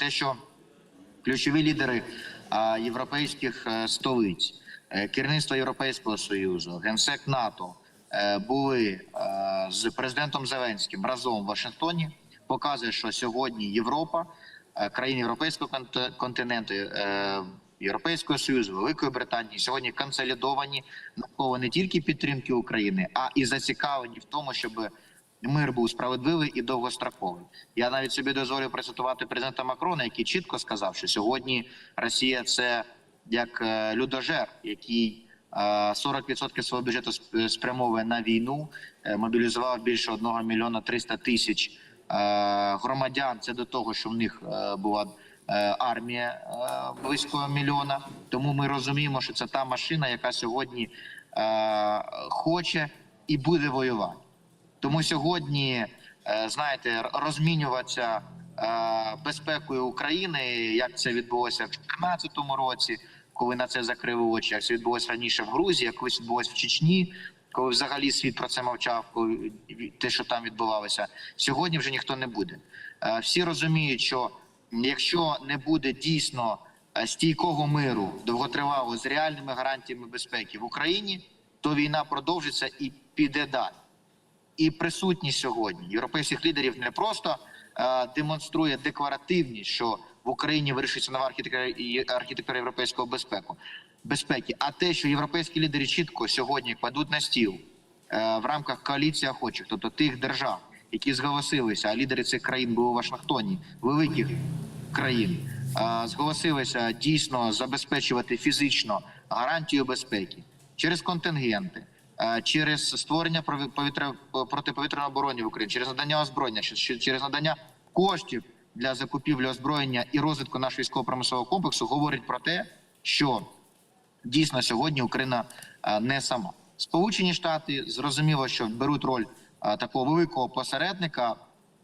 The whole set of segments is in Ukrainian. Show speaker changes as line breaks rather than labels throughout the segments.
те, що ключові лідери європейських е, столиць, е, керівництво Європейського союзу, генсек НАТО е, були з президентом Зеленським разом в Вашингтоні, показує, що сьогодні Європа, країни європейського конт- континенту. Європейського союзу, Великої Британії сьогодні консолідовані навколо не тільки підтримки України, а і зацікавлені в тому, щоб мир був справедливий і довгостроковий. Я навіть собі дозволю процитувати президента Макрона, який чітко сказав, що сьогодні Росія це як е, людожер, який е, 40% свого бюджету спрямовує на війну, е, мобілізував більше 1 мільйона 300 тисяч е, громадян. Це до того, що в них е, була е, армія е, близько мільйона. Тому ми розуміємо, що це та машина, яка сьогодні е, хоче і буде воювати. Тому сьогодні, е, знаєте, розмінюватися е, безпекою України, як це відбулося в 2014 році, коли на це закрили очі, як це відбулося раніше в Грузії, як колись відбулося в Чечні, коли взагалі світ про це мовчав, коли те, що там відбувалося. Сьогодні вже ніхто не буде. Е, Всі розуміють, що якщо не буде дійсно стійкого миру, довготривалого з реальними гарантіями безпеки в Україні, то війна продовжиться і піде далі і присутність сьогодні. Європейських лідерів не просто е, демонструє декларативність, що в Україні вирішується нова архітектура архітектура європейського безпеку безпеки, а те, що європейські лідери чітко сьогодні кладуть на стіл е, в рамках коаліції охочих, тобто тих держав, які зголосилися, а лідери цих країн були у Вашингтоні, великих країн, е, зголосилися дійсно забезпечувати фізично гарантію безпеки через контингенти, через створення повітря протиповітряної оборони в Україні, через надання озброєння, через надання коштів для закупівлі озброєння і розвитку нашого військово-промислового комплексу, говорить про те, що дійсно сьогодні Україна е, не сама. Сполучені Штати зрозуміло, що беруть роль е, такого великого посередника.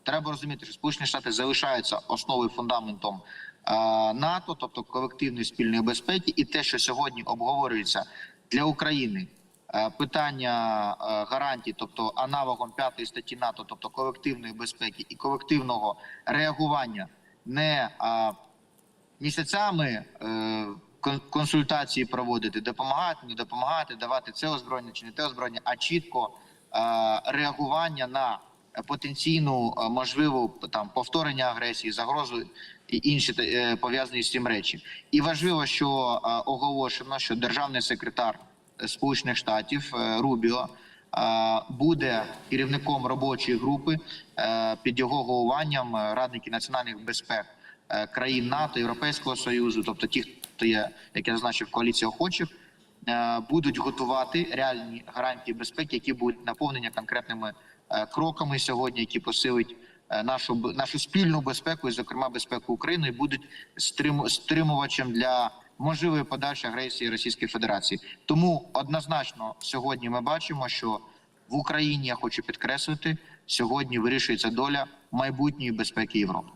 Треба розуміти, що Сполучені Штати залишаються основою фундаментом е, НАТО, тобто колективної спільної безпеки, і те, що сьогодні обговорюється для України. Е, Питання е, гарантій, тобто аналогом п'ятої статті НАТО, тобто колективної безпеки і колективного реагування, не місяцями е, консультації проводити, допомагати, не допомагати, давати це озброєння чи не те озброєння, а чітко реагування на потенційну можливу там повторення агресії, загрозу і інші пов'язані з цим речі. І важливо, що оголошено, що державний секретар Сполучених Штатів е, Рубіо. е, Буде керівником робочої групи е, під його головуванням радники національних безпек країн НАТО, Європейського союзу, тобто ті, хто є, як я зазначив, коаліція охочих, будуть готувати реальні гарантії безпеки, які будуть наповнені конкретними кроками сьогодні, які посилить нашу нашу спільну безпеку, і зокрема безпеку України, і будуть стрим- стримувачем для можливої подальшої агресії Російської Федерації. Тому однозначно сьогодні ми бачимо, що в Україні я хочу підкреслити, сьогодні вирішується доля майбутньої безпеки Європи.